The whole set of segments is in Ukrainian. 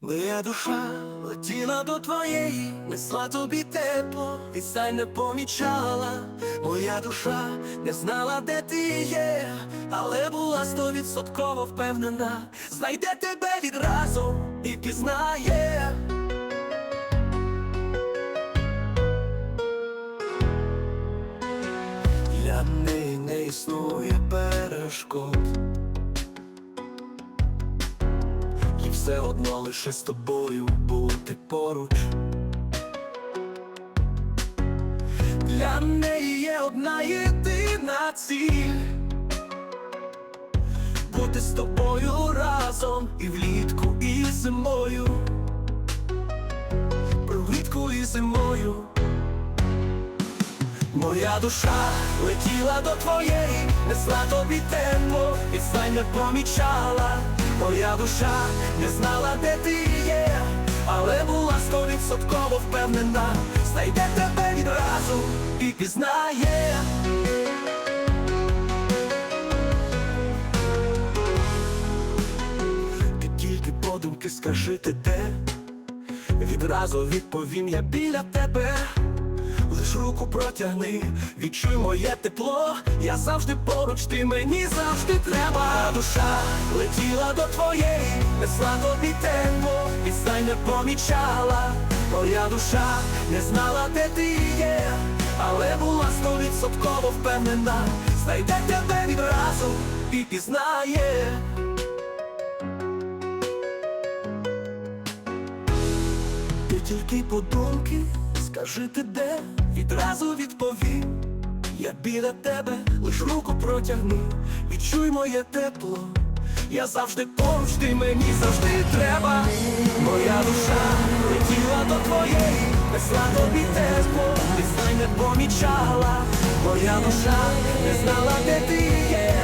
Моя душа летіла до твоєї, несла тобі тепло, і сай не помічала. Моя душа не знала, де ти є, але була стовідсотково впевнена, знайде тебе відразу і пізнає. Для неї не існує перешкод. Все одно лише з тобою бути поруч. Для неї є одна єдина ціль Бути з тобою разом і влітку, і зимою. Влітку і зимою. Моя душа летіла до твоєї, несла тобі тепло, і сай не помічала. Моя душа не знала, де ти є, але була стовідсотково впевнена, знайде тебе відразу і пізнає. Ти тільки подумки скажи ти де, відразу відповім я біля тебе. Лиш руку протягни, відчуй моє тепло, я завжди поруч, ти мені завжди треба. Душа летіла до твоєї, несла тобі тепло, відстань не помічала. Моя душа не знала, де ти є, але була стовідсотково впевнена, знайде тебе відразу і пізнає. Тільки подумки, скажи ти де, відразу відповім. Я біля тебе, лиш руку протягни, відчуй моє тепло. Я завжди поруч, ти мені завжди треба. Моя душа летіла до твоєї, несла тобі тепло, ти знай не помічала. Моя душа не знала, де ти є,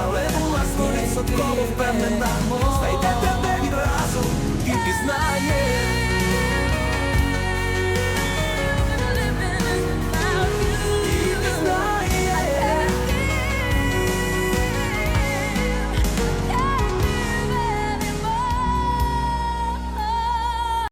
але була стовідсотково впевнена.